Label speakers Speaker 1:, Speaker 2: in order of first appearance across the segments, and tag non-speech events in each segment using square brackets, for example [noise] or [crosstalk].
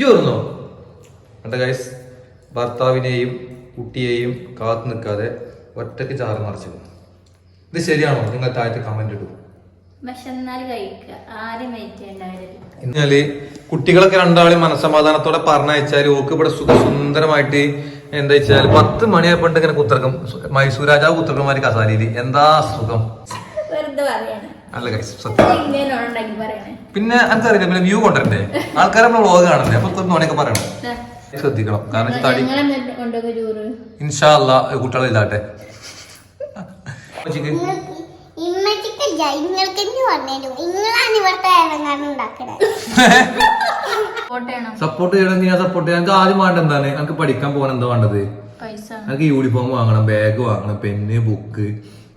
Speaker 1: ചോർന്നോ കണ്ട ഗൈസ് ഭർത്താവിനെയും കുട്ടിയെയും കാത്തു നിൽക്കാതെ ഒറ്റയ്ക്ക് ചാറ് മറിച്ചു ഇത് ശരിയാണോ? നിങ്ങൾ താഴത്തെ കമന്റ് ഇടും. എന്നാൽ കുട്ടികളൊക്കെ രണ്ടാളും മനസമാധാനത്തോടെ പറഞ്ഞയച്ചാൽ ഓക്ക് ഇവിടെ സുഖ സുന്ദരമായിട്ട് എന്താ വെച്ചാൽ പത്ത് മണിയായപ്പോണ്ട് ഇങ്ങനെ കുത്തർക്കും. മൈസൂർ രാജാവ് കുത്തിറക്കന്മാര് കസാലിയിൽ. എന്താ സുഖം?
Speaker 2: വെറുതെ പറയാണ്.
Speaker 1: അല്ല ഗൈസ് സത്യം. പിന്നെ എനിക്കറിയില്ല പിന്നെ വ്യൂ കൊണ്ടുവരണ്ടേ? ആൾക്കാർ നമ്മൾ വ്ളോഗ് കാണണ്ടേ? അപ്പൊ തൊണ്ണൂണൊക്കെ പറയണം. ശ്രദ്ധിക്കണം. കാരണം തടി ഇൻഷാല്ല കുട്ടികളെ ഇല്ലാട്ടെ ഉച്ചയ്ക്ക്
Speaker 3: ഇമ്മച്ചിക്കല്ല ഇങ്ങൾക്ക് തന്നെ പറഞ്ഞുതരും നിങ്ങളാണ് ഇവിടുത്തെ ഇറങ്ങാനും ഉണ്ടാക്കണത്
Speaker 2: കോട്ടയാണോ
Speaker 1: സപ്പോർട്ട് ചെയ്യണമെങ്കിൽ ഞാൻ സപ്പോർട്ട് ചെയ്യാൻ എനിക്ക് ആദ്യം വേണ്ട എന്താണ്? എനിക്ക് പഠിക്കാൻ പോകാൻ എന്താ വേണ്ടത്? എനിക്ക് യൂണിഫോം വാങ്ങണം ബാഗ് വാങ്ങണം പെന്ന് ബുക്ക്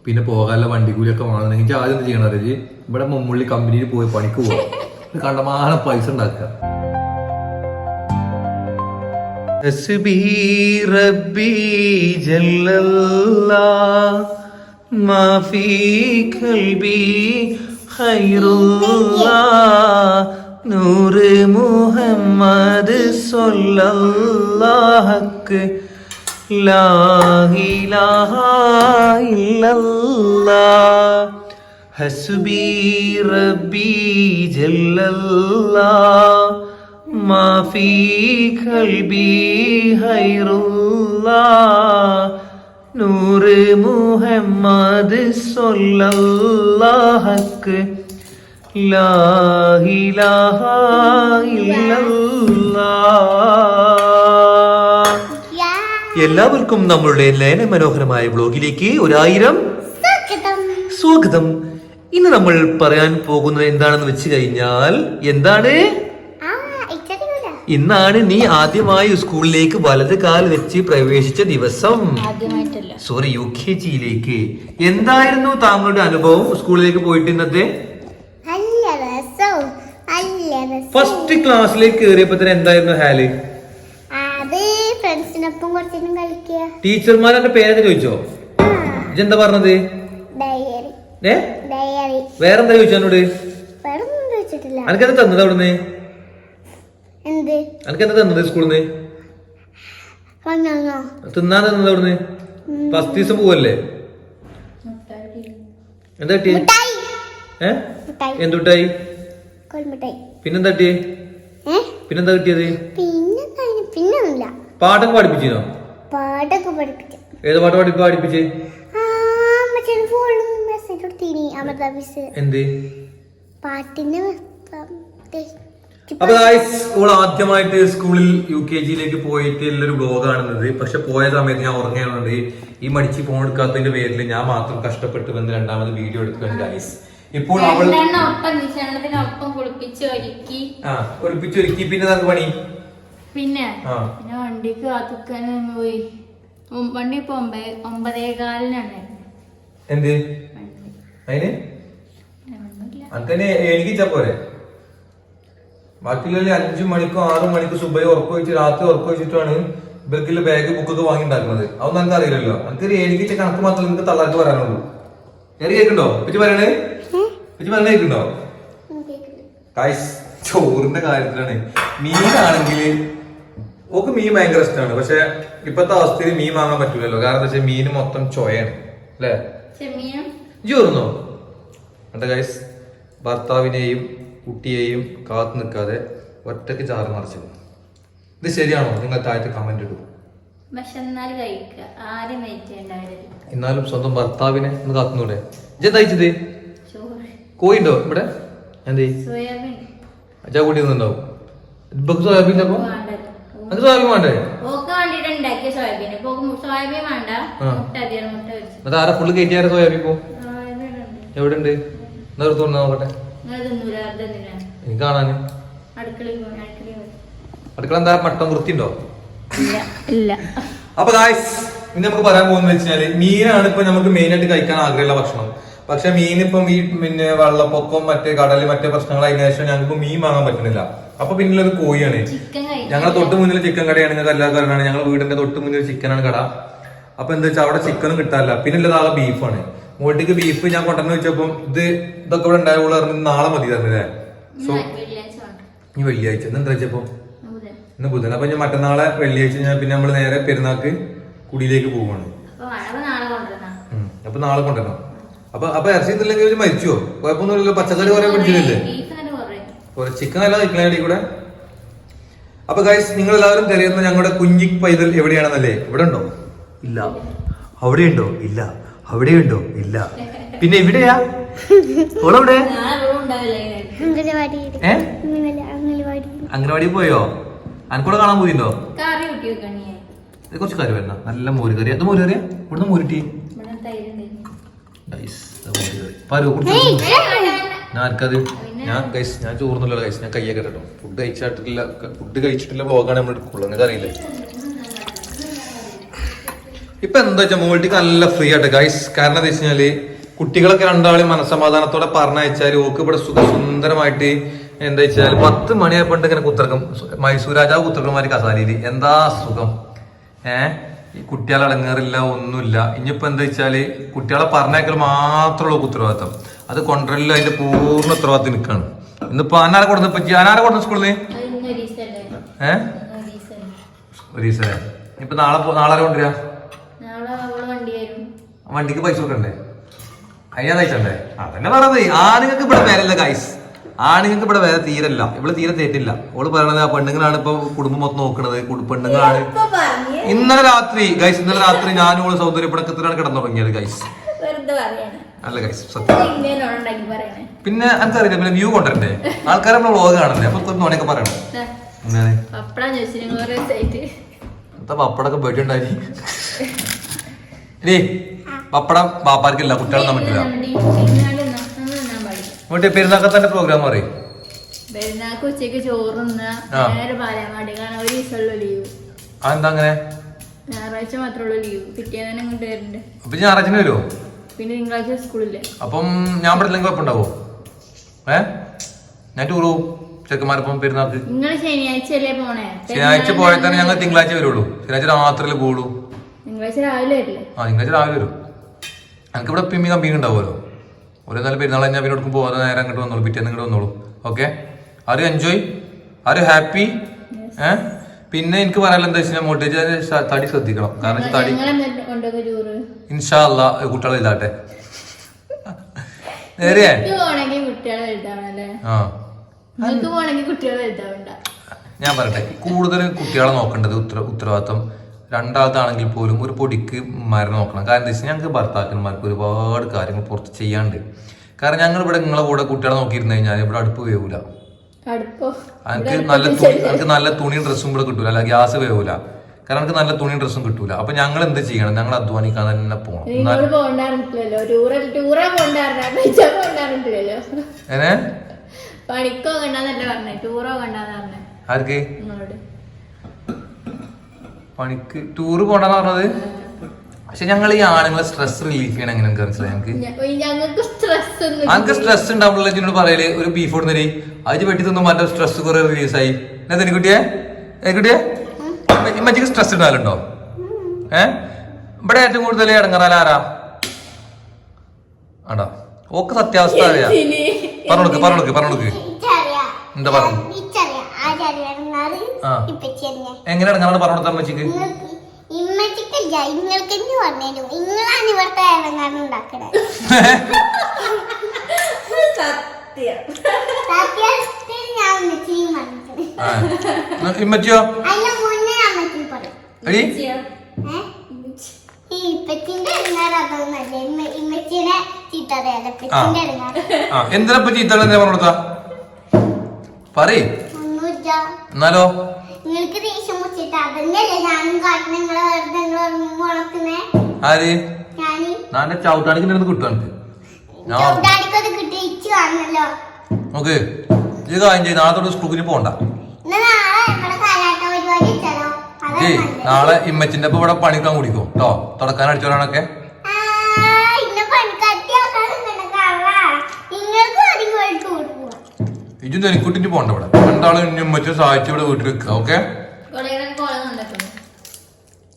Speaker 1: പിന്നെ പോകാനുള്ള വണ്ടി കൂലിയൊക്കെ വാങ്ങണമെങ്കിൽ ആദ്യം എന്ത് ചെയ്യണം അറിയിച്ച് ഇവിടെ മമ്മൂള്ളി കമ്പനിയിൽ പോയി പണിക്ക് പോവാം. കണ്ടമാന പൈസ ഉണ്ടാക്കുക. നൂറ് മുഹമ്മദ് സൊല്ലാഹക്ക് ഹസ്ബി റബ്ബി ജല്ലല്ലാ. മാഫി ഖൽബി ഹൈറുല്ലാ. നൂറ് മുഹമ്മദ് സൊല്ലല്ലാഹക്ക് ലാ ഇലാഹ
Speaker 3: ഇല്ലല്ലാ.
Speaker 1: എല്ലാവർക്കും നമ്മളുടെ ലയന മനോഹരമായ ബ്ലോഗിലേക്ക് ഒരായിരം
Speaker 3: സ്വാഗതം.
Speaker 1: ഇന്ന് നമ്മൾ പറയാൻ പോകുന്നത് എന്താണെന്ന് വെച്ച് കഴിഞ്ഞാൽ എന്താണ്? ഇന്നാണ് നീ ആദ്യമായി സ്കൂളിലേക്ക് വലത് കാൽ വെച്ച് പ്രവേശിച്ച ദിവസം. സോറി യു കെ ജിയിലേക്ക്. എന്തായിരുന്നു താങ്കളുടെ അനുഭവം സ്കൂളിലേക്ക് പോയിട്ട് ഇന്നത്തെ? ഫസ്റ്റ് ക്ലാസ്സിലേക്ക് കയറിയപ്പോ തന്നെ എന്തായിരുന്നു ഹാൽ? എന്റെ പേരൊക്കെ ചോദിച്ചോ? ഇതെന്താ പറഞ്ഞത്?
Speaker 3: ഡയറി.
Speaker 1: ഏ?
Speaker 3: ഡയറി.
Speaker 1: വേറെന്താ ചോദിച്ചു എന്നോട്? അനക്കെന്താ തന്നത് അവിടുന്ന്?
Speaker 3: എന്ത്?
Speaker 1: അനക്കെന്താ തന്നത് സ്കൂളിൽ നിന്ന് തിന്നാൻ തന്നത് അവിടുന്ന്? ഫസ്റ്റ് ദിവസം പോവല്ലേ? എന്താ
Speaker 3: കിട്ടി
Speaker 1: ഏ? എന്തുട്ടായി പിന്നെന്താ കിട്ടിയേ? പിന്നെന്താ കിട്ടിയത്? പാട്ടൊക്കെ പഠിപ്പിച്ചിനോ
Speaker 3: പാട്ടൊക്കെ പഠിപ്പിച്ചു.
Speaker 1: ഏത് പാട്ട് പഠി പഠിപ്പിച്ച്? എന്ത്?
Speaker 3: പാട്ടിന്
Speaker 1: അപ്പൊ ഇവൾ ആദ്യമായിട്ട് സ്കൂളിൽ യു കെ ജിയിലേക്ക് പോയിട്ട് ഉള്ളൊരു ബ്ലോഗ് കാണുന്നത് പക്ഷെ പോയ സമയത്ത് ഞാൻ ഉറങ്ങിയാണ് ഈ മടിച്ച് ഫോൺ എടുക്കാത്തതിന്റെ പേരിൽ ഞാൻ മാത്രം കഷ്ടപ്പെട്ട് വന്ന് രണ്ടാമത് വീഡിയോ എടുക്കുകയാണ് ഗൈസ് ഇപ്പോൾ അവൾ
Speaker 2: കുളിപ്പിച്ചൊരുക്കി ഒപ്പം കുളിപ്പിച്ച് ഒരുക്കി.
Speaker 1: ആ ഒളിപ്പിച്ചൊരുക്കി പിന്നെ നമുക്ക് പണി?
Speaker 2: പിന്നെ
Speaker 1: ആ.
Speaker 2: പിന്നെ വണ്ടിക്ക് കാത്തുക്കാൻ പോയി. വണ്ടി ഇപ്പൊ ഒമ്പേ ഒമ്പതേ കാലിനാണ്
Speaker 1: എന്ത് അതിന്. അങ്ങനെ എഴുതിച്ചാ പോരെ? ബാക്കിയുള്ള അഞ്ചു മണിക്കോ ആറു മണിക്കോ സുബൈ ഉറക്കം വെച്ച് രാത്രി ഉറക്കം വെച്ചിട്ടാണ് ഇവർക്കുള്ള ബാഗ് ബുക്കൊക്കെ വാങ്ങി ഉണ്ടാക്കുന്നത് അതൊന്നും എനിക്ക് അറിയില്ലല്ലോ. എനിക്ക് ഒരു എഴുതിച്ച കണക്ക് മാത്രമേ നിങ്ങൾക്ക് തള്ളാർക്ക് പറയാനുള്ളൂ. ഞാൻ കേൾക്കുണ്ടോ? പറ്റി പറയണേ? പറ്റി പറഞ്ഞ കേൾക്കുണ്ടോ? ചോറിന്റെ കാര്യത്തിലാണ്. മീനാണെങ്കിൽ ഓക്ക് മീൻ ഭയങ്കര ഇഷ്ടമാണ് പക്ഷെ ഇപ്പത്തെ അവസ്ഥയിൽ മീൻ വാങ്ങാൻ പറ്റില്ലല്ലോ കാരണം എന്താ വെച്ചാൽ മീൻ മൊത്തം ചോയാണ്. അല്ലേ? ജീർന്നോ കണ്ട ഗൈസ് ഭർത്താവിനെയും കുട്ടിയെയും കാത്തു നിൽക്കാതെ ഒറ്റയ്ക്ക് ചാറ് മറിച്ചു ഇത് ശരിയാണോ? നിങ്ങൾ താഴത്തെ കമന്റ് ഇടും. എന്നാലും സ്വന്തം ഭർത്താവിനെ ഒന്ന് കാത്തുന്നൂടെ ഇജെന്താ
Speaker 2: തയ്ച്ചത്
Speaker 1: കോയിണ്ടോ ഇവിടെ? എന്തേ?
Speaker 2: സോയാബീൻ.
Speaker 1: അച്ഛാ കൂട്ടി നിന്നുണ്ടാവും ഇപ്പൊ സോയാബീൻ അപ്പൊ അത് സോയാബീൻ വേണ്ടേ?
Speaker 2: ഓക്ക് വേണ്ടിട്ട് ഉണ്ടാക്കിയ സോയാബീൻ. ഇപ്പൊ സോയാബീൻ വേണ്ട. മുട്ട മുട്ട വെച്ചു.
Speaker 1: അത് ആരാ ഫുള്ള് കയറ്റിയാരെ സോയാബീൻ
Speaker 2: പോ ഉണ്ട്
Speaker 1: എവിടെ ഉണ്ട് നിർത്ത് നോക്കട്ടെ. എനിക്ക് കാണാന്.
Speaker 2: അടുക്കളയിൽ പോയി അടുക്കളയിൽ പോയി.
Speaker 1: അടുക്കള എന്താ മട്ടം വൃത്തിയുണ്ടോ?
Speaker 2: ഇല്ല. ഇല്ല.
Speaker 1: അപ്പൊ ഗായ്സ് ഇനി നമുക്ക് പറയാൻ പോകുന്നത് വെച്ചാൽ മീനാണ് ഇപ്പൊ നമുക്ക് മെയിൻ ആയിട്ട് കഴിക്കാൻ ആഗ്രഹമുള്ള ഭക്ഷണം. പക്ഷെ മീൻ ഇപ്പം ഈ പിന്നെ വെള്ളപ്പൊക്കം മറ്റേ കടൽ മറ്റേ പ്രശ്നങ്ങൾ അതിന് ശേഷം ഞങ്ങൾക്ക് മീൻ വാങ്ങാൻ പറ്റുന്നില്ല. അപ്പൊ പിന്നെ
Speaker 2: ഒരു കോഴിയാണ്.
Speaker 1: ഞങ്ങളെ തൊട്ട് മുന്നിൽ ചിക്കൻ കടയാണ് നിങ്ങൾക്ക് എല്ലാവർക്കും അറിയണം ഞങ്ങളുടെ വീടിന്റെ തൊട്ട് മുന്നിൽ ചിക്കനാണ് കട. അപ്പൊ എന്താ വെച്ചാൽ അവിടെ ചിക്കനും കിട്ടാനില്ല പിന്നെ ഉള്ളത് ആളെ ബീഫാണ് മുകളിലേക്ക് ബീഫ് ഞാൻ കൊണ്ടുവന്ന് വെച്ചപ്പം ഇത് ഇതൊക്കെ ഇവിടെ ഉണ്ടായുള്ള നാളെ മതി തന്നില്ലേ സോ ഈ വെള്ളിയാഴ്ച എന്താ വെച്ചപ്പോ? ഇന്ന് ബുധൻ. അപ്പൊ ഞാൻ മറ്റന്നാളെ വെള്ളിയാഴ്ച ഞാൻ പിന്നെ നമ്മൾ നേരെ പെരുന്നാക്ക് കുടിയിലേക്ക് പോവാണ്.
Speaker 2: അപ്പൊ നാളെ കൊണ്ടുവരണ.
Speaker 1: അപ്പൊ അപ്പൊ ഇറച്ചി ഇന്നില്ലെങ്കിൽ മരിച്ചോ? കുഴപ്പമൊന്നുമില്ലല്ലോ. പച്ചക്കറി കുറെ പിടിച്ചില്ലേ
Speaker 2: കുറെ
Speaker 1: ചിക്കൻ അല്ല കഴിക്കണേ കൂടെ? അപ്പൊ ഗൈസ് നിങ്ങൾ എല്ലാവരും തിരയുന്ന ഞങ്ങളുടെ കുഞ്ഞി പൈതൽ എവിടെയാണെന്നല്ലേ? ഇവിടെ ഉണ്ടോ? ഇല്ല. അവിടെ ഉണ്ടോ ഇല്ല. അവിടെ ഉണ്ടോ ഇല്ല. പിന്നെ ഇവിടെയാ? ഓളെവിടെ?
Speaker 3: അംഗനവാടി
Speaker 1: പോയോ? അനക്കൂടെ കാണാൻ ഇത് കുറച്ച് കറി വരണം. നല്ല മോര് കറി. അത് മോര് കറിയാ? ഇവിടുന്ന് മോരിട്ടി. ആർക്കത്? ഞാൻ ഗൈസ് ഞാൻ ചോറുന്നില്ല ഗൈസ് ഞാൻ കയ്യൊക്കെ കേട്ടോ ഫുഡ് കഴിച്ചിട്ടില്ല ഫുഡ് കഴിച്ചിട്ടില്ല ബ്ലോഗാണ് നമ്മൾ എടുക്കുള്ളൂ. നിങ്ങൾക്ക് അറിയില്ലേ? ഇപ്പൊ എന്താ വെച്ചാൽ മോൾട്ടിക്ക് നല്ല ഫ്രീ ആയിട്ട് ഗൈസ് കാരണം എന്താ വെച്ച് കഴിഞ്ഞാൽ കുട്ടികളൊക്കെ രണ്ടാളും മനസമാധാനത്തോടെ പറഞ്ഞയച്ചാൽ ഓക്ക് ഇവിടെ സുഖസുന്ദരമായിട്ട് എന്താ വെച്ചാൽ പത്ത് മണിയായപ്പോണ്ട് ഇങ്ങനെ കുത്തർക്കും. മൈസൂർ രാജാവ് കുത്തിറക്കന്മാര് കസാലിയിൽ എന്താ സുഖം? ഏഹ് ഈ കുട്ടികളെ ഇളങ്ങാറില്ല ഒന്നുമില്ല. ഇനിയിപ്പോ എന്താ വെച്ചാൽ കുട്ടികളെ പറഞ്ഞേക്കൽ മാത്രമുള്ള ഉത്തരവാദിത്തം. അത് കൊണ്ടുവരലില്ല അതിന്റെ പൂർണ ഉത്തരവാദിത്തം നിൽക്കാണ്. ഇന്നിപ്പോ അനാരെ കൊടുന്ന പറ്റി അനാരെ കൊടുത്ത സ്കൂളിൽ ഏഹ് ഇപ്പൊ നാളെ നാളെ കൊണ്ടുവരാ? വണ്ടിക്ക് പൈസ കൊടുക്കണ്ടേ? അയ്യാ തയ്ച്ചണ്ടേ അതന്നെ പറഞ്ഞത്. ആ നിങ്ങൾക്ക് ഇവിടെ മേലല്ല ഗൈസ് ആണുങ്ങൾക്ക് ഇവിടെ വേറെ തീരല്ല. ഇവിടെ തീരെ തെറ്റില്ല. ഓൾ പറയണത് ആ പെണ്ണുങ്ങളാണ് ഇപ്പൊ കുടുംബം മൊത്തം നോക്കണത്. പെണ്ണുങ്ങളാണ്. ഇന്നലെ രാത്രി ഗൈസ് ഇന്നലെ രാത്രി ഞാനും ഓൾ സൗന്ദര്യപ്പടക്കത്തിലാണ് കിടന്നുറങ്ങിയത് ഗൈസ് അല്ല ഗൈസ് സത്യം. പിന്നെ എനിക്കറിയില്ല പിന്നെ വ്യൂ കൊണ്ടുവരണ്ടേ? ആൾക്കാരെ നമ്മളെ വ്ളോഗ് കാണല്ലേ അപ്പൊ നോണൊക്കെ പറയണം. എന്താ പപ്പടൊക്കെ പോയിട്ടുണ്ടായി പപ്പടം ബാപ്പാർക്കില്ല കുട്ടികളൊന്നും പറ്റില്ല ഇങ്ങോട്ട് പെരുന്നാക്കത്തന്റെ പ്രോഗ്രാം പറയും
Speaker 2: പെരുന്നാക്ക് ഉച്ചയ്ക്ക് ചോറുന്ന. നേരെ പാലാമാടി കാരണം ഒരു ദിവസമുള്ള ലീവ്
Speaker 1: അതെന്താ അങ്ങനെ?
Speaker 2: ഞായറാഴ്ച മാത്രമുള്ള ലീവ് പിറ്റേന്ന് ഇങ്ങോട്ട്
Speaker 1: അപ്പൊ ഞാൻ ഞായറാഴ്ച വരുമോ
Speaker 2: പിന്നെ തിങ്കളാഴ്ച സ്കൂളില്ലേ?
Speaker 1: അപ്പം ഞാൻ ഇവിടെ ഇല്ലെങ്കിൽ കുഴപ്പമുണ്ടാവോ? ഏ? ഞാൻ ടൂർ പോവും. ചെക്കന്മാരപ്പം പെരുന്നാൾക്ക്.
Speaker 2: നിങ്ങൾ ശനിയാഴ്ച അല്ലേ പോണേ?
Speaker 1: ശനിയാഴ്ച പോയാൽ തന്നെ ഞങ്ങൾ തിങ്കളാഴ്ച വരുള്ളൂ. ശനിയാഴ്ച രാത്രിയിൽ പോളൂ
Speaker 2: തിങ്കളാഴ്ച രാവിലെ വരില്ലേ?
Speaker 1: ആ തിങ്കളാഴ്ച രാവിലെ വരും. ഞങ്ങൾക്ക് ഇവിടെ പിമ്മി കമ്പിങ് ഉണ്ടാവുമല്ലോ. ഒരു നല്ല പെരുന്നാൾ ഞാൻ പിന്നെ കൊടുക്കും പോകാതെ നേരെ അങ്ങോട്ട് വന്നോളൂ. പിറ്റേന്ന് ഇങ്ങോട്ട് വന്നോളൂ. ഓക്കെ ആര് എൻജോയ് ആര് ഹാപ്പി ഏ? പിന്നെ എനിക്ക് പറയാനുള്ള എന്താ വെച്ചാൽ മോട്ടേജ് തടി ശ്രദ്ധിക്കണം. കാരണം തടി ഇൻഷാല്ല കുട്ടികളെ ഇതാട്ടെ [laughs] നേരെയേ ആ. ഞാൻ പറയട്ടെ കൂടുതൽ കുട്ടികളെ നോക്കേണ്ടത് ഉത്തര ഉത്തരവാദിത്വം രണ്ടാമത്താണെങ്കിൽ പോലും ഒരു പൊടിക്ക് മരം നോക്കണം. കാരണം എന്താ വെച്ചാൽ ഞങ്ങൾക്ക് ഭർത്താക്കന്മാർക്ക് ഒരുപാട് കാര്യങ്ങൾ പുറത്ത് ചെയ്യാണ്ട് കാരണം ഞങ്ങൾ ഇവിടെ നിങ്ങളെ കൂടെ കുട്ടികളെ നോക്കിയിരുന്നു കഴിഞ്ഞാൽ ഇവിടെ അടുപ്പ് വേവൂല. എനിക്ക് നല്ല തുണി എനിക്ക് നല്ല തുണിയും ഡ്രസ്സും ഇവിടെ കിട്ടൂല. അല്ല ഗ്യാസ് വേവൂല. കാരണം എനിക്ക് നല്ല തുണിയും ഡ്രസ്സും കിട്ടൂല. അപ്പൊ ഞങ്ങൾ എന്ത് ചെയ്യണം? ഞങ്ങൾ അധ്വാനിക്കാൻ തന്നെ പോകണം
Speaker 2: പണിക്കോ കണ്ടാന്നല്ലേ പറഞ്ഞേ. ടൂറോ കണ്ടാന്ന് പറഞ്ഞേ.
Speaker 1: ആർക്ക്? പണിക്ക് ടൂറ് പോണെന്ന് പറഞ്ഞത്? പക്ഷെ ഞങ്ങൾ ഈ ആണുങ്ങളെ സ്ട്രെസ് റിലീഫ് ചെയ്യണം എങ്ങനെ മനസ്സിലായി ഞങ്ങൾക്ക്
Speaker 2: ഞങ്ങൾക്ക് സ്ട്രെസ്
Speaker 1: ഉണ്ടാവുള്ള എന്നോട് പറയൽ? ഒരു ബീഫ് കൊടുന്നേ അത് വെട്ടി തിന്നും മറ്റേ സ്ട്രെസ് കുറെ റിലീസ് ആയി. എന്നാ കുട്ടിയെ കുട്ടിയെ മറ്റേക്ക് സ്ട്രെസ് ഉണ്ടാവലുണ്ടോ ഏ? ഇവിടെ ഏറ്റവും കൂടുതൽ ഇടങ്ങറാല ആരാ? ആടാ ഓക്ക് സത്യാവസ്ഥ അറിയാം.
Speaker 2: പറഞ്ഞു
Speaker 1: പറഞ്ഞോടുക്ക് പറഞ്ഞോടുക്ക് പറഞ്ഞോടുക്ക് എന്താ പറഞ്ഞു ആ.
Speaker 3: ഞങ്ങൾ തന്നെ
Speaker 1: എങ്ങനെ ഇടങ്ങാറാണ് പറഞ്ഞോടുത്ത അമ്മച്ചിക്ക്?
Speaker 3: ഇമ്മച്ചിക്കല്ല നിങ്ങൾക്ക് പറഞ്ഞു നിങ്ങളാണ് ഇവിടുത്തെ ഇറങ്ങാനും.
Speaker 1: ഇമ്മച്ചിയോ? ആ. എന്തിനാ എന്താ പറഞ്ഞോടുത്ത പറയ്. എന്നാലോ?
Speaker 3: നിങ്ങൾക്ക് ദേഷ്യം മുച്ചിട്ട് അതന്നെയല്ലേ ഞാനും കാട്ടിന് നിങ്ങളെ വെറുതെ ഉണക്കുന്നേ?
Speaker 1: ആര്? കിട്ടും എനിക്ക്. ഞാൻ
Speaker 3: കിട്ടി
Speaker 1: നോക്ക്. കാര്യം ചെയ്ത് നാളെ തൊട്ട് സ്കൂളിൽ പോകണ്ട
Speaker 3: നാളെ
Speaker 1: ഇമ്മച്ചിന്റെ ഇവിടെ പണിക്കാൻ കുടിക്കും. കേട്ടോ തുടക്കാൻ അടിച്ചോളാണൊക്കെ
Speaker 3: ആ, ഇന്നെ പണിക്കാട്ടി ആക്കാനും കണക്കാവാ. നിങ്ങൾക്ക് അധികം വേൾഡ് ടൂർ പോവാം
Speaker 1: ഇജും ധനിക്കുട്ടിട്ട് പോണ്ട ഇവിടെ. രണ്ടാളും ഇനി ഉമ്മച്ചും സഹായിച്ച് ഇവിടെ വീട്ടിൽ വെക്കുക ഓക്കെ?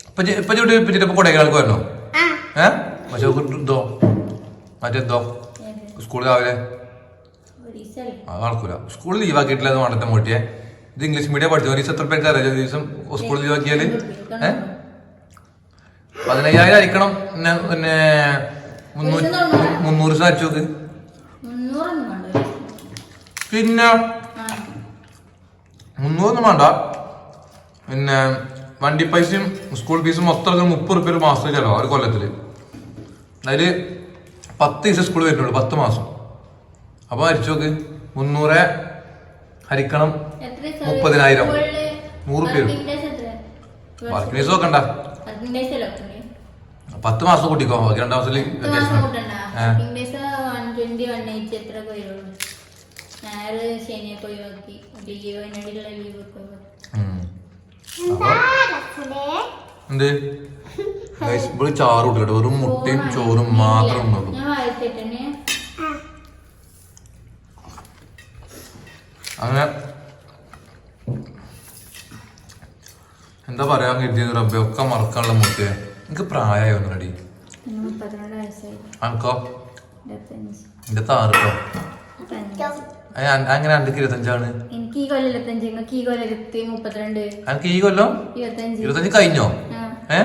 Speaker 1: ഇപ്പൊ ചെ- ഇപ്പൊ കൊടൈകാൾക്ക് വരണോ? ഏ? പക്ഷെ എന്തോ മറ്റെന്തോ? സ്കൂൾ രാവിലെ? നടക്കൂല. സ്കൂളിൽ ലീവാക്കിയിട്ടില്ല എന്ന് വേണ്ടത്തെ മോട്ടിയെ. ഇത് ഇംഗ്ലീഷ് മീഡിയം പഠിച്ചു? ഒരു എത്ര പേർക്ക് അറിയാം ദിവസം സ്കൂളിൽ ലീവാക്കിയാൽ ഏ? പതിനയ്യായിരം അരിക്കണം പിന്നെ മുന്നൂറ് സാധിച്ചു നോക്ക്. പിന്നെ
Speaker 2: മുന്നൂറ്
Speaker 1: മുന്നൂറൊന്നും വേണ്ട. പിന്നെ വണ്ടി പൈസയും സ്കൂൾ ഫീസും മൊത്തം മുപ്പത് റുപ്യ മാസം മാസത്തിൽ ചെലവാ ഒരു കൊല്ലത്തിൽ. അതിൽ പത്ത് ദിവസം സ്കൂൾ വരുന്നുള്ളൂ പത്ത് മാസം. അപ്പൊ അരിച്ചു നോക്ക്. മുന്നൂറ് ഹരിക്കണം മുപ്പതിനായിരം. നൂറ് പേര്. വർക്കിംഗ് ഡേയ്സ് നോക്കണ്ട? പത്ത് മാസം കൂട്ടിക്കോ. ബാക്കി രണ്ടാം മാസത്തിൽ
Speaker 2: പത്ത് മാസം
Speaker 1: വെക്കേഷൻ
Speaker 2: കൂട്ടണ്ട.
Speaker 1: ഏ.
Speaker 2: Working days 120, 180 എത്രയൊക്കെ വരുള്ളൂ. ഞായറ് ശനിയൊക്കെ ഒഴിവാക്കി ലീവ് അതിനിടയിലുള്ള ലീവ് ഒക്കെ
Speaker 3: എന്താ
Speaker 1: Guys, ചാറ് കൂട്ടില്ല വെറും മുട്ടയും ചോറും മാത്രം ഉള്ളൂ അങ്ങനെ എന്താ പറയാൻ കരുതിയത് റബ്ബെ? ഒക്കെ മറക്കാനുള്ള മുട്ടയെ എനിക്ക് പ്രായമായി ഒന്നടി അനക്കോ? എന്റെ
Speaker 2: താറുക്കോ.
Speaker 1: അങ്ങനെ അന്റെ ഇരുപത്തഞ്ചാണ്.
Speaker 2: എനിക്ക് ഈ കൊല്ലം ഇരുപത്തഞ്ച് നിങ്ങൾക്ക് ഈ കൊല്ലം ഇരുപത്തി മുപ്പത്തിരണ്ട്.
Speaker 1: എനിക്ക് ഈ കൊല്ലം
Speaker 2: ഇരുപത്തഞ്ച്.
Speaker 1: കഴിഞ്ഞോ. ഏ?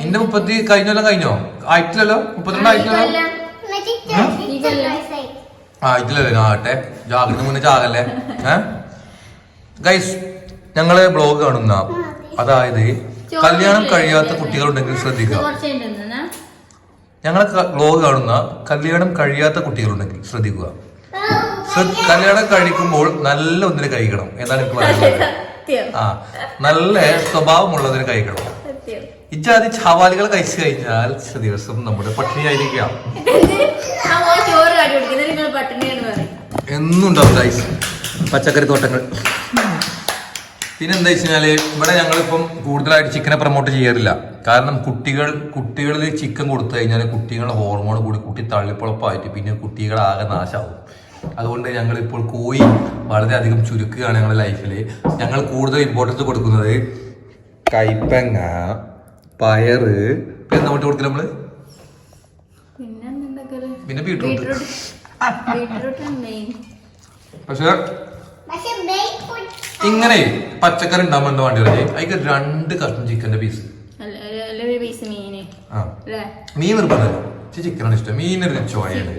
Speaker 1: എന്റെ മുപ്പത്തി കഴിഞ്ഞല്ലോ കഴിഞ്ഞോ? ആയിട്ടില്ലല്ലോ? മുപ്പത്തിരണ്ട് ആയിട്ടില്ലല്ലോ? ആയിട്ടില്ലല്ലോ ആകട്ടെ. ജാഗ്രത മുന്നേ ചാകല്ലേ ഏ? ഗൈസ് ഞങ്ങൾ ബ്ലോഗ് കാണുന്ന അതായത് കല്യാണം കഴിയാത്ത കുട്ടികളുണ്ടെങ്കിൽ ശ്രദ്ധിക്കുക. ഞങ്ങളെ ബ്ലോഗ് കാണുന്ന കല്യാണം കഴിയാത്ത കുട്ടികളുണ്ടെങ്കിൽ ശ്രദ്ധിക്കുക. ശ്രദ്ധ- കല്യാണം കഴിക്കുമ്പോൾ നല്ല ഒന്നിന് കഴിക്കണം. എന്നാണ് എനിക്ക് പറയുന്നത് [laughs] ആ നല്ല സ്വഭാവമുള്ളതിന് കഴിക്കണം. ഇജാതി ചാവാലികൾ കഴിച്ചു കഴിഞ്ഞാൽ ദിവസം നമ്മുടെ പട്ടിണിയായിരിക്കാം എന്നുണ്ടാവും ഗൈസ് പച്ചക്കറി തോട്ടങ്ങൾ. പിന്നെ എന്താ വെച്ചാൽ ഇവിടെ ഞങ്ങളിപ്പം കൂടുതലായിട്ട് ചിക്കനെ പ്രൊമോട്ട് ചെയ്യാറില്ല. കാരണം കുട്ടികൾ കുട്ടികളിൽ ചിക്കൻ കൊടുത്തു കഴിഞ്ഞാൽ കുട്ടികളുടെ ഹോർമോൺ കൂടി കുട്ടി തള്ളിപ്പുളപ്പായിട്ട് പിന്നെ കുട്ടികളാകെ നാശാവും. അതുകൊണ്ട് ഞങ്ങൾ ഇപ്പോൾ കോഴി വളരെയധികം ചുരുക്കുകയാണ് ഞങ്ങളുടെ ലൈഫിൽ ഞങ്ങൾ കൂടുതൽ ഇമ്പോർട്ടൻസ് കൊടുക്കുന്നത് കൈപ്പങ്ങ പയറ് പിന്നെ നമ്മൾ കൊടുക്കില്ല നമ്മൾ?
Speaker 2: പിന്നെ
Speaker 1: ബീട്രൂട്ട് പക്ഷെ ഇങ്ങനെ പച്ചക്കറി ഉണ്ടാകുമ്പോൾ എന്താ വേണ്ടി പറഞ്ഞേ അതിക്ക് രണ്ട് കഷ്ണം ചിക്കന്റെ പീസ്
Speaker 2: അല്ല അല്ല- അല്ല ഒരു പീസ് മീന്.
Speaker 1: ആ.
Speaker 2: അല്ലേ?
Speaker 1: മീൻ നിർബന്ധമല്ല. ചിക്കനാണ് ഇഷ്ടം. മീനൊരു ചോയാണ്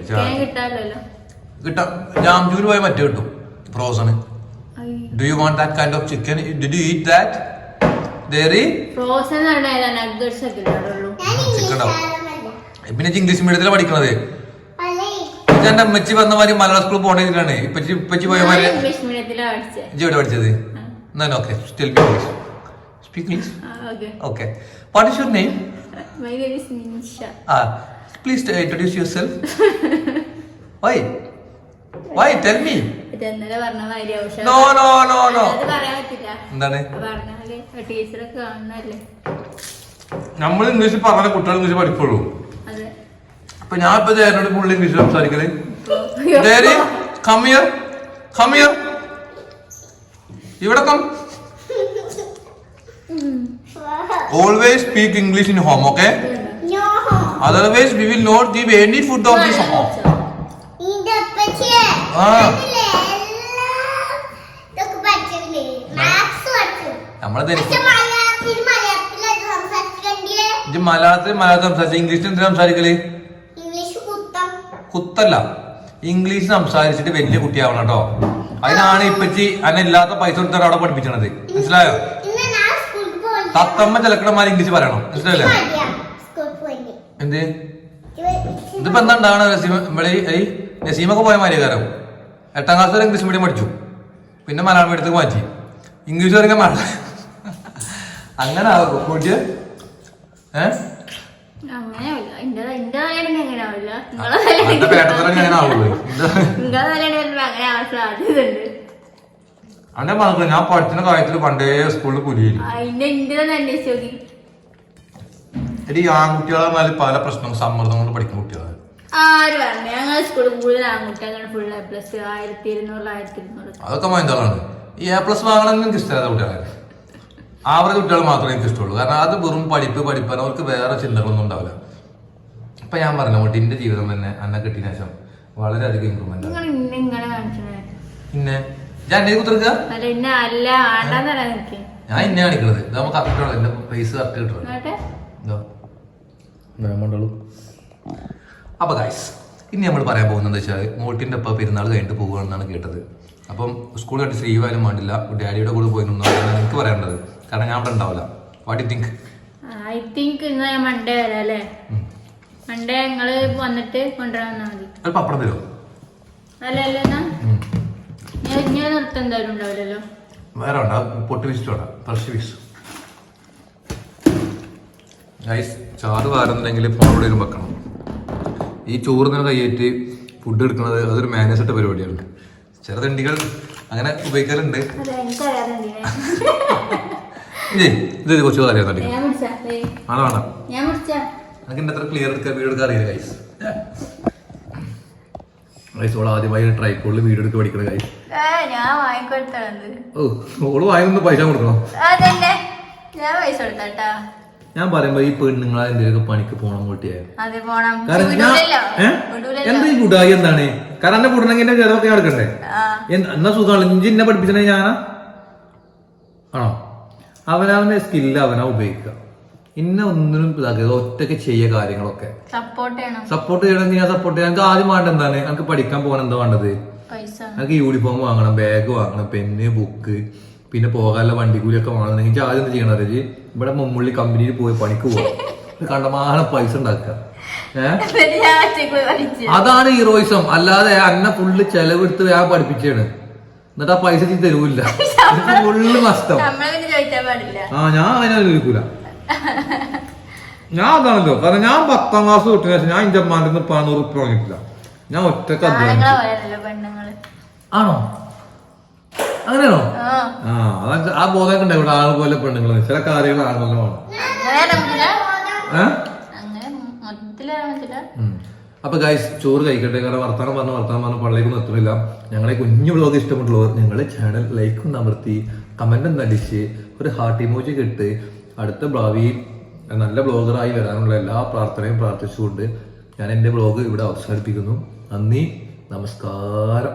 Speaker 1: കിട്ടാം ജാംജൂര് പോയാൽ മറ്റേ കിട്ടും. Frozen do you want that kind of chicken did you eat that there
Speaker 2: frozen
Speaker 1: chicken. പിന്നെ ഇംഗ്ലീഷ് മീഡിയത്തിലാണ് പഠിക്കണത്. എന്റെ അമ്മച്ചി വന്ന മാതിരി മലയാള സ്കൂളിൽ പോകേണ്ടതാണ് ഇപ്പച്ചി ഇപ്പച്ചി പോയ മാതിരി
Speaker 2: മീഡിയത്തിലാണ് പഠിച്ചത്
Speaker 1: ഇജ്ജ് എവിടെ പഠിച്ചത്? എന്നാ okay still English speak English
Speaker 2: okay
Speaker 1: what is your name
Speaker 2: my name is Ninsha
Speaker 1: ah please introduce yourself Why? Why? Tell me. No
Speaker 2: no no no
Speaker 1: എന്താണ്? നമ്മൾ ഇംഗ്ലീഷ് പറഞ്ഞ കുട്ടികൾ ഇംഗ്ലീഷ് പഠിക്കുള്ളൂ അപ്പൊ ഞാൻ ഇപ്പൊ ചേട്ടനോട് ഫുൾ ഇംഗ്ലീഷ് സംസാരിക്കൽ. ഡേരി കമ്മിയർ ഇവിടെ come always speak English in home okay otherwise we will not give any food of this home
Speaker 3: ഇന്റെ അപ്പച്ചിയെ
Speaker 1: ആ.
Speaker 3: അതിലെ എല്ലാം ഇതൊക്കെ പഠിച്ചില്ലേ മാത്സ് പഠിച്ചു
Speaker 1: നമ്മളത്
Speaker 3: പക്ഷെ
Speaker 1: എനിക്ക്
Speaker 3: മലയാളത്തിൽ
Speaker 1: മലയാളത്തിൽ സംസാരിച്ചു ഇംഗ്ലീഷിൽ
Speaker 3: എന്തിനാ സംസാരിക്കൽ?
Speaker 1: കുത്തല്ല. ഇംഗ്ലീഷ് സംസാരിച്ചിട്ട് വലിയ കുട്ടിയാവണം കേട്ടോ. അതിനാണ് ഇപ്പച്ചി അന്നെ ഇല്ലാത്ത പൈസ കൊടുത്തിട്ട് അവിടെ പഠിപ്പിക്കണത് മനസ്സിലായോ? തത്തമ്മ ചിലക്കണമാര് ഇംഗ്ലീഷ് പറയണം. മനസ്സിലായില്ലേ? എന്ത്? ഇതിപ്പോ എന്താ ഉണ്ടാവണ നസീമ ഈ നസീമൊക്കെ പോയ മാരികാരം എട്ടാം ക്ലാസ് വരെ ഇംഗ്ലീഷ് മീഡിയം പഠിച്ചു. പിന്നെ മലയാളം മീഡിയത്തേക്ക് മാറ്റി. ഇംഗ്ലീഷ് വരെ മലയാളം അങ്ങനെ കൂട്ടിയ? ഏഹ് പറഞ്ഞു ഞാൻ പഠിക്കുന്ന കാര്യത്തിൽ പണ്ടേ സ്കൂളിൽ പുലിയില്ല എടി ആൺകുട്ടികളെ പല പ്രശ്നവും സമ്മർദ്ദം കൊണ്ട് പഠിക്കുന്ന കുട്ടികളാണ്
Speaker 2: ആര് പറഞ്ഞു ഞങ്ങൾ സ്കൂളിൽ കൂടുതൽ ആൺകുട്ടി ഫുൾ എ പ്ലസ് ആയിരത്തി ഇരുന്നൂറ് ആയിരത്തി ഇരുന്നൂറ്.
Speaker 1: അതൊക്കെ മൈൻഡാണ് ഈ എ പ്ലസ് വാങ്ങണമെന്ന് എനിക്ക് ഇഷ്ടമായത് കുട്ടികളെ? ആവറേജ് കുട്ടികൾ മാത്രമേ എനിക്ക് ഇഷ്ടമുള്ളൂ. കാരണം അത് വെറും പഠിപ്പ് പഠിപ്പാൻ അവർക്ക് വേറെ ചിന്തകളൊന്നും ഉണ്ടാവില്ല. ഇപ്പൊ ഞാൻ പറഞ്ഞ മുട്ടിന്റെ എന്റെ ജീവിതം തന്നെ അന്നെ കിട്ടിയ ശേഷം വളരെയധികം ഇമ്പ്രൂവ്മെന്റ് ആണ്.
Speaker 2: നിങ്ങൾ ഇന്നെ ഇങ്ങനെ കാണിച്ചേ
Speaker 1: പിന്നെ ഞാൻ എന്നെ കുത്തിർക്ക
Speaker 2: അല്ല ഇന്ന അല്ല ആണ്ടാന്നല്ല നിനക്ക്.
Speaker 1: ഞാൻ ഇന്നെ കാണിക്കണത്. ഇത് നമുക്ക് കറക്റ്റ് എന്റെ പൈസ കറക്റ്റ് കിട്ടുള്ളൂ
Speaker 2: എന്നിട്ട്?
Speaker 1: ഇതോ വേണ്ടോളൂ അപ്പൊ ഗൈസ് ഇനി നമ്മൾ പറയാൻ പോകുന്നത് വെച്ചാൽ മോട്ടിന്റെ അപ്പ പെരുന്നാൾ കഴിഞ്ഞിട്ട് പോകുകയാണെന്നാണ് കേട്ടത്. അപ്പം സ്കൂൾ കണ്ടി ലീവ് ആയാലും വേണ്ടില്ല. ഡാഡിയുടെ കൂടെ പോയി നിന്നാണ് എനിക്ക് പറയാനുള്ളത്. കാരണം ഞാൻ അവിടെ ഉണ്ടാവില്ല. What you think
Speaker 2: I think ഇന്ന് ഞാൻ മൺഡേ വരാം അല്ലേ? മൺഡേ നിങ്ങൾ വന്നിട്ട് കൊണ്ടുവരാൻ വന്നാൽ മതി.
Speaker 1: ഒരു പപ്പടം തരുമോ?
Speaker 2: അല്ല അല്ല ഞാൻ നിർത്തം എന്തായാലും ഉണ്ടാവില്ലല്ലോ.
Speaker 1: വേറെ ഉണ്ടാവും പൊട്ടി വിസിറ്റ് പറശ്ശി ഗൈസ് ചാറ് വാരുന്നുണ്ടെങ്കിൽ ഫോണോടെ ഒരു വെക്കണം. ഈ ചോറ് തന്നെ കയ്യേറ്റ് ഫുഡ് എടുക്കുന്നത് അതൊരു മാനേജ് ഇട്ട പരിപാടിയാണ്. ചില തണ്ടികൾ അങ്ങനെ ഉപയോഗിക്കാറുണ്ട്. ഇത് കൊച്ചു കുറച്ച് അറിയാൻ തണ്ടി ആണോ വേണം. എനിക്ക് എന്റെ അത്ര ക്ലിയർ എടുക്കാൻ വീഡിയോ എടുക്കാൻ അറിയില്ല കൈസ് ഗൈസ് ഓൾ ആദ്യമായി ട്രൈക്കോളിൽ വീഡിയോ എടുത്ത് പഠിക്കണം ഗൈസ് ഓ ഓൾ വാങ്ങുന്ന പൈസ കൊടുക്കണം?
Speaker 2: ഞാൻ പൈസ കൊടുത്താട്ടാ
Speaker 1: ഞാൻ പറയുമ്പോ ഈ പെണ്ണുങ്ങളെ എന്തെങ്കിലും പണിക്ക് പോണം കൂട്ടിയാ
Speaker 2: അത് പോണം.
Speaker 1: കാരണം ഞാൻ? എന്താ ഈ കുടായി എന്താണ്? കാരണം എന്റെ എന്റെ ചെലവൊക്കെ എടുക്കണ്ടേ എന്നാ സുഖമാണ്. ഇഞ്ചി എന്നെ പഠിപ്പിച്ചേ ഞാനാ? ആണോ? അവനവന്റെ സ്കില്ല് അവനാ ഉപയോഗിക്കുക. ഇന്ന ഒന്നിനും ഇതാക്കരുത്. ഒറ്റയ്ക്ക് ചെയ്യുക കാര്യങ്ങളൊക്കെ.
Speaker 2: സപ്പോർട്ട് ചെയ്യണം.
Speaker 1: ചെയ്യണമെങ്കിൽ ഞാൻ സപ്പോർട്ട് ചെയ്യാം എനിക്ക് ആദ്യം വേണ്ട എന്താണ്? എനിക്ക് പഠിക്കാൻ പോകാൻ എന്താ വേണ്ടത്? എനിക്ക് യൂണിഫോം വാങ്ങണം ബാഗ് വാങ്ങണം പെന്ന് ബുക്ക് പിന്നെ പോകാനുള്ള വണ്ടിക്കൂലിയൊക്കെ എനിക്ക് ആദ്യം എന്താ ചെയ്യണത്? അറിയോ? ഇവിടെ മുമ്മുള്ളി കമ്പനിയിൽ പോയി പണിക്ക് പോകും കണ്ടമാന പൈസ ഉണ്ടാക്കുക. അതാണ് ഹീറോയിസം അല്ലാതെ അന്ന ഫുള്ള് ചെലവെടുത്ത് ഞാൻ പഠിപ്പിച്ചാണ് എന്നിട്ട് ആ പൈസ ചെയ്ത് തരൂല്ല. ഫുള്ള് നഷ്ടം. ആ ഞാൻ അതിനെ ചോദിക്കൂല. ഞാൻ അതാണല്ലോ. കാരണം ഞാൻ പത്താം ക്ലാസ് തൊട്ടിന് ശേഷം ഞാൻ ഇന്റെ അമ്മാന്റെ നിന്ന് ഉറുപ്പ് വാങ്ങിയിട്ടില്ല. ഞാൻ
Speaker 2: ഒറ്റയ്ക്ക്
Speaker 1: ആണോ?
Speaker 2: ആ
Speaker 1: ബോധം ആ ഇവിടെ ആൾ പോലെ പെണ്ണുങ്ങൾ ചില കാര്യങ്ങൾ ആണല്ലോ അപ്പൊ ഗൈസ് ചോറ് കഴിക്കട്ടെ. കാരണം വർത്താനം പറഞ്ഞ വർത്താനം പറഞ്ഞ പള്ളിക്കൊന്നും എത്തില്ല ഞങ്ങളെ കുഞ്ഞു ബ്ലോഗ് ഇഷ്ടപ്പെട്ടുള്ളവർ ഞങ്ങളുടെ ചാനൽ ലൈക്കും അമർത്തി കമന്റും നടിച്ച് ഒരു ഹാർട്ട് ഇമോജി കിട്ട് അടുത്ത ഭാവിയിൽ നല്ല ബ്ലോഗറായി വരാനുള്ള എല്ലാ പ്രാർത്ഥനയും പ്രാർത്ഥിച്ചുകൊണ്ട് ഞാൻ എന്റെ ബ്ലോഗ് ഇവിടെ അവസാനിപ്പിക്കുന്നു. നന്ദി നമസ്കാരം.